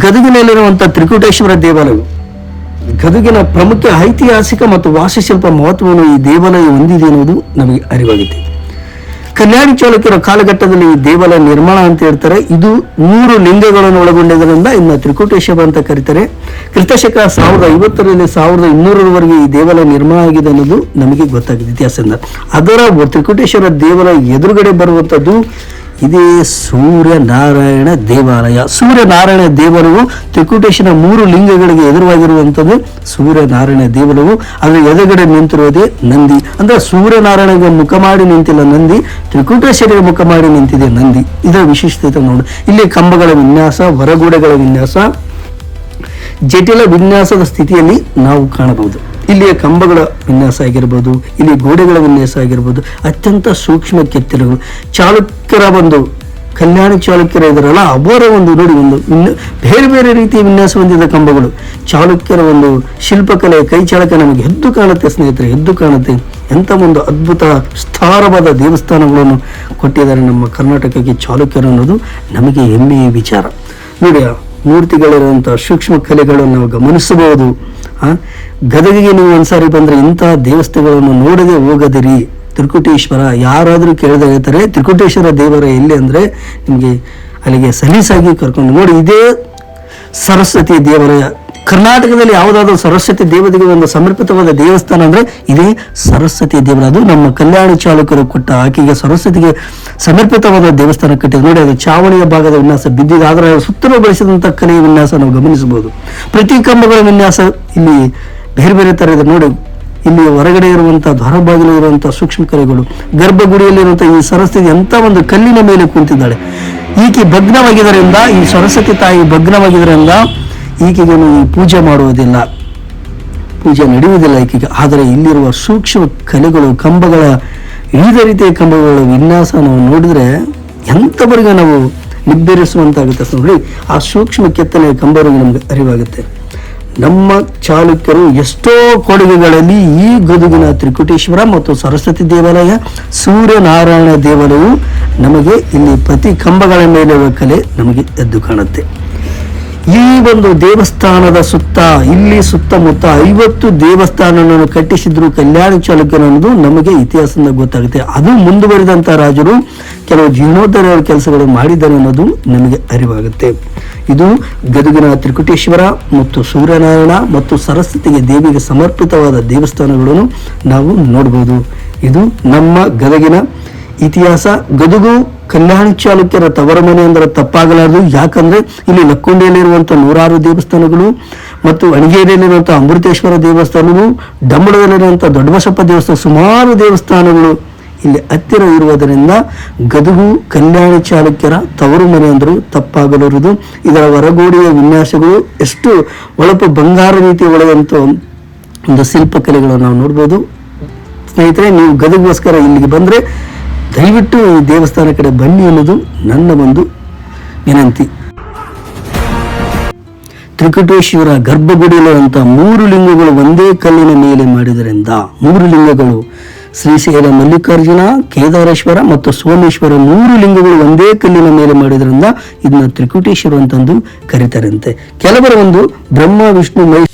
ಗದಗಿನಲ್ಲಿರುವಂಥ ತ್ರಿಕೂಟೇಶ್ವರ ದೇವಾಲಯವು. ಗದುಗಿನ ಪ್ರಮುಖ ಐತಿಹಾಸಿಕ ಮತ್ತು ವಾಸ್ತುಶಿಲ್ಪ ಮಹತ್ವವನ್ನು ಈ ದೇವಾಲಯ ಹೊಂದಿದೆ ಎನ್ನುವುದು ನಮಗೆ ಅರಿವಾಗಿದೆ ಕಲ್ಯಾಣಿ ಚಾಲುಕ್ಯರ ಕಾಲಘಟ್ಟದಲ್ಲಿ ಈ ದೇವಾಲಯ ನಿರ್ಮಾಣ ಅಂತ ಹೇಳ್ತಾರೆ. ಇದು ಮೂರು ಲಿಂಗಗಳನ್ನು ಒಳಗೊಂಡಿದ್ದರಿಂದ ಇನ್ನು ತ್ರಿಕೂಟೇಶ್ವರ ಅಂತ ಕರೀತಾರೆ. ಕ್ರಿಸ್ತಶಕ ಸಾವಿರದ ಐವತ್ತರಲ್ಲಿ ಸಾವಿರದ ಇನ್ನೂರರವರೆಗೆ ಈ ದೇವಾಲಯ ನಿರ್ಮಾಣ ಆಗಿದೆ ಅನ್ನೋದು ನಮಗೆ ಗೊತ್ತಾಗಿದೆ ಇತಿಹಾಸದಿಂದ. ಅದರ ತ್ರಿಕೂಟೇಶ್ವರ ದೇವಾಲಯ ಎದುರುಗಡೆ ಬರುವಂಥದ್ದು ಇದೇ ಸೂರ್ಯನಾರಾಯಣ ದೇವಾಲಯ. ಸೂರ್ಯನಾರಾಯಣ ದೇವರವು ತ್ರಿಕುಟೇಶನ ಮೂರು ಲಿಂಗಗಳಿಗೆ ಎದುರಾಗಿರುವಂಥದ್ದು ಸೂರ್ಯನಾರಾಯಣ ದೇವರವು ಅದರ ಎದುರುಗಡೆ ನಿಂತಿರುವುದೇ ನಂದಿ. ಅಂದ್ರೆ ಸೂರ್ಯನಾರಾಯಣಗೆ ಮುಖ ಮಾಡಿ ನಿಂತಿಲ್ಲ ನಂದಿ ತ್ರಿಕುಟೇಶ್ವರಿಗೆ ಮುಖ ಮಾಡಿ ನಿಂತಿದೆ ನಂದಿ. ಇದರ ವಿಶಿಷ್ಟತೆ ನೋಡಿ. ಇಲ್ಲಿ ಕಂಬಗಳ ವಿನ್ಯಾಸ, ಹೊರಗೂಡೆಗಳ ವಿನ್ಯಾಸ, ಜಟಿಲ ವಿನ್ಯಾಸದ ಸ್ಥಿತಿಯಲ್ಲಿ ನಾವು ಕಾಣಬಹುದು. ಇಲ್ಲಿಯ ಕಂಬಗಳ ವಿನ್ಯಾಸ ಆಗಿರ್ಬೋದು, ಇಲ್ಲಿ ಗೋಡೆಗಳ ವಿನ್ಯಾಸ ಆಗಿರ್ಬೋದು, ಅತ್ಯಂತ ಸೂಕ್ಷ್ಮ ಕೆತ್ತನೆಗಳು ಚಾಲುಕ್ಯರ ಒಂದು, ಕಲ್ಯಾಣ ಚಾಲುಕ್ಯರ ಇದರಲ್ಲ, ಅವರ ಒಂದು ನೋಡಿ, ಒಂದು ಬೇರೆ ಬೇರೆ ರೀತಿಯ ವಿನ್ಯಾಸ ಹೊಂದಿದ ಕಂಬಗಳು. ಚಾಲುಕ್ಯರ ಒಂದು ಶಿಲ್ಪಕಲೆ, ಕೈ ಚಾಲಕ ನಮಗೆ ಎದ್ದು ಕಾಣುತ್ತೆ, ಸ್ನೇಹಿತರೆ, ಎದ್ದು ಕಾಣುತ್ತೆ. ಎಂಥ ಒಂದು ಅದ್ಭುತ ಸ್ಥಾರವಾದ ದೇವಸ್ಥಾನಗಳನ್ನು ಕೊಟ್ಟಿದ್ದಾರೆ ನಮ್ಮ ಕರ್ನಾಟಕಕ್ಕೆ ಚಾಲುಕ್ಯರು ಅನ್ನೋದು ನಮಗೆ ಹೆಮ್ಮೆಯ ವಿಚಾರ. ನೋಡಿ ಮೂರ್ತಿಗಳಿರುವಂಥ ಸೂಕ್ಷ್ಮ ಕಲೆಗಳನ್ನು ನಾವು ಗಮನಿಸಬಹುದು. ಗದಗಿಗೆ ನೀವು ಒಂದ್ಸಾರಿ ಬಂದ್ರೆ ಇಂತಹ ದೇವಸ್ಥಾನಗಳನ್ನು ನೋಡದೆ ಹೋಗದಿರಿ. ತ್ರಿಕುಟೇಶ್ವರ, ಯಾರಾದರೂ ಕೇಳಿದ ಹೇಳ್ತಾರೆ, ತ್ರಿಕುಟೇಶ್ವರ ದೇವರ ಎಲ್ಲಿ ಅಂದ್ರೆ ನಿಮಗೆ ಅಲ್ಲಿಗೆ ಸಲೀಸಾಗಿ ಕರ್ಕೊಂಡು ನೋಡಿ, ಇದೇ ಸರಸ್ವತಿ ದೇವರ ಕರ್ನಾಟಕದಲ್ಲಿ ಯಾವುದಾದ್ರೂ ಸರಸ್ವತಿ ದೇವತೆಗೆ ಒಂದು ಸಮರ್ಪಿತವಾದ ದೇವಸ್ಥಾನ ಅಂದ್ರೆ ಇದೇ ಸರಸ್ವತಿ ದೇವರ. ಅದು ನಮ್ಮ ಕಲ್ಯಾಣ ಚಾಲಕರು ಕೊಟ್ಟ ಆಕೆಗೆ ಸರಸ್ವತಿಗೆ ಸಮರ್ಪಿತವಾದ ದೇವಸ್ಥಾನ ಕಟ್ಟಿದೆ ನೋಡಿ, ಅದು ಚಾವಣಿಯ ಭಾಗದ ವಿನ್ಯಾಸ, ಬಿದ್ದಿದೆ ಆದರೆ ಸುತ್ತಲೂ ಬಳಸಿದಂಥ ಕಲೆಯ ವಿನ್ಯಾಸ ನಾವು ಗಮನಿಸಬಹುದು. ಪ್ರತಿ ಕಂಬಗಳ ವಿನ್ಯಾಸ ಇಲ್ಲಿ ಬೇರೆ ಬೇರೆ ತರ ಇದೆ. ನೋಡಿ, ಇಲ್ಲಿ ಹೊರಗಡೆ ಇರುವಂತಹ ದ್ವಾರಬಾಗಿಲು ಇರುವಂತಹ ಸೂಕ್ಷ್ಮ ಕಲೆಗಳು ಗರ್ಭಗುಡಿಯಲ್ಲಿರುವಂತಹ ಈ ಸರಸ್ವತಿ ಎಂತ ಒಂದು ಕಲ್ಲಿನ ಮೇಲೆ ಕುಂತಿದ್ದಾಳೆ. ಈಕೆ ಭಗ್ನವಾಗಿದ್ದರಿಂದ, ಈ ಸರಸ್ವತಿ ತಾಯಿ ಭಗ್ನವಾಗಿದ್ದರಿಂದ ಈಕೆಗೆ ಪೂಜೆ ಮಾಡುವುದಿಲ್ಲ. ಪೂಜೆ ನಡೆಯುವುದಿಲ್ಲ ಈಕೆಗೆ. ಆದರೆ ಇಲ್ಲಿರುವ ಸೂಕ್ಷ್ಮ ಕಲೆಗಳು, ಕಂಬಗಳ, ವಿವಿಧ ರೀತಿಯ ಕಂಬಗಳ ವಿನ್ಯಾಸ ನಾವು ನೋಡಿದ್ರೆ ಎಂಥವರೆಗೂ ನಾವು ನಿಬ್ಬೆರಿಸುವಂತಾಗುತ್ತೆ ನೋಡಿ, ಆ ಸೂಕ್ಷ್ಮ ಕೆತ್ತನೆಯ ಕಂಬರಿಗೆ ನಮಗೆ ಅರಿವಾಗುತ್ತೆ. ನಮ್ಮ ಚಾಲುಕ್ಯರು ಎಷ್ಟೋ ಕೊಡುಗೆಗಳಲ್ಲಿ ಈ ಗದುಗಿನ ತ್ರಿಕುಟೇಶ್ವರ ಮತ್ತು ಸರಸ್ವತಿ ದೇವಾಲಯ, ಸೂರ್ಯನಾರಾಯಣ ದೇವಾಲಯವು ನಮಗೆ ಇಲ್ಲಿ ಪ್ರತಿ ಕಂಬಗಳ ಮೇಲಿರುವ ಕಲೆ ನಮಗೆ ಎದ್ದು ಕಾಣುತ್ತೆ. ಈ ಒಂದು ದೇವಸ್ಥಾನದ ಸುತ್ತ, ಇಲ್ಲಿ ಸುತ್ತಮುತ್ತ ಐವತ್ತು ದೇವಸ್ಥಾನಗಳನ್ನು ಕಟ್ಟಿಸಿದ್ರು ಕಲ್ಯಾಣ ಚಾಲುಕ್ಯರು ಅನ್ನೋದು ನಮಗೆ ಇತಿಹಾಸದಿಂದ ಗೊತ್ತಾಗುತ್ತೆ. ಅದು ಮುಂದುವರಿದಂಥ ರಾಜರು ಕೆಲವು ಜೀರ್ಣೋದ್ಧಾರ ಕೆಲಸಗಳು ಮಾಡಿದ್ದಾರೆ ಅನ್ನೋದು ನಮಗೆ ಅರಿವಾಗುತ್ತೆ. ಇದು ಗದುಗಿನ ತ್ರಿಕುಟೇಶ್ವರ ಮತ್ತು ಸೂರ್ಯನಾರಾಯಣ ಮತ್ತು ಸರಸ್ವತಿಗೆ ದೇವಿಗೆ ಸಮರ್ಪಿತವಾದ ದೇವಸ್ಥಾನಗಳನ್ನು ನಾವು ನೋಡ್ಬೋದು. ಇದು ನಮ್ಮ ಗದಗಿನ ಇತಿಹಾಸ ಗದುಗು ಕಲ್ಯಾಣ ಚಾಲುಕ್ಯರ ತವರ ಮನೆ ಅಂದ್ರೆ ತಪ್ಪಾಗಲಾರದು. ಯಾಕಂದ್ರೆ ಇಲ್ಲಿ ಲಕ್ಕುಂಡಿಯಲ್ಲಿರುವಂಥ ನೂರಾರು ದೇವಸ್ಥಾನಗಳು ಮತ್ತು ಅಣಗೇರಿಯಲ್ಲಿರುವಂಥ ಅಮೃತೇಶ್ವರ ದೇವಸ್ಥಾನಗಳು ಡಂಬಳದಲ್ಲಿರುವಂಥ ದೊಡ್ಡಬಸಪ್ಪ ದೇವಸ್ಥಾನ, ಸುಮಾರು ದೇವಸ್ಥಾನಗಳು ಇಲ್ಲಿ ಹತ್ತಿರ ಇರುವುದರಿಂದ ಗದುಗು ಕಲ್ಯಾಣ ಚಾಲುಕ್ಯರ ತವರು ಮನೆ ಅಂದರೂ ತಪ್ಪಾಗಲಿರುವುದು ಇದರ ಹೊರಗೋಡೆಯ ವಿನ್ಯಾಸಗಳು ಎಷ್ಟು ಒಳಪು ಬಂಗಾರ ರೀತಿ ಒಳಗಂತ ಒಂದು ಶಿಲ್ಪಕಲೆಗಳನ್ನು ನಾವು ನೋಡ್ಬೋದು. ಸ್ನೇಹಿತರೆ, ನೀವು ಗದುಗೋಸ್ಕರ ಇಲ್ಲಿಗೆ ಬಂದರೆ ದಯವಿಟ್ಟು ಈ ದೇವಸ್ಥಾನ ಕಡೆ ಬನ್ನಿ ಅನ್ನೋದು ನನ್ನ ಒಂದು ವಿನಂತಿ. ತ್ರಿಕಟೇಶ್ವರ ಗರ್ಭಗುಡಿಯಲ್ಲಿರುವಂಥ ಮೂರು ಲಿಂಗಗಳು ಒಂದೇ ಕಲ್ಲಿನ ಮೇಲೆ ಮಾಡಿದರಿಂದ ಮೂರು ಲಿಂಗಗಳು ಶ್ರೀಶೈಲ ಮಲ್ಲಿಕಾರ್ಜುನ, ಕೇದಾರೇಶ್ವರ ಮತ್ತು ಸೋಮೇಶ್ವರ ಮೂರು ಲಿಂಗಗಳು ಒಂದೇ ಕಲ್ಲಿನ ಮೇಲೆ ಮಾಡಿದ್ರಿಂದ ಇದನ್ನ ತ್ರಿಕುಟೇಶ್ವರ ಅಂತಂದು ಕರೀತಾರಂತೆ. ಕೆಲವರ ಒಂದು ಬ್ರಹ್ಮ, ವಿಷ್ಣು ಮಹೇಶ್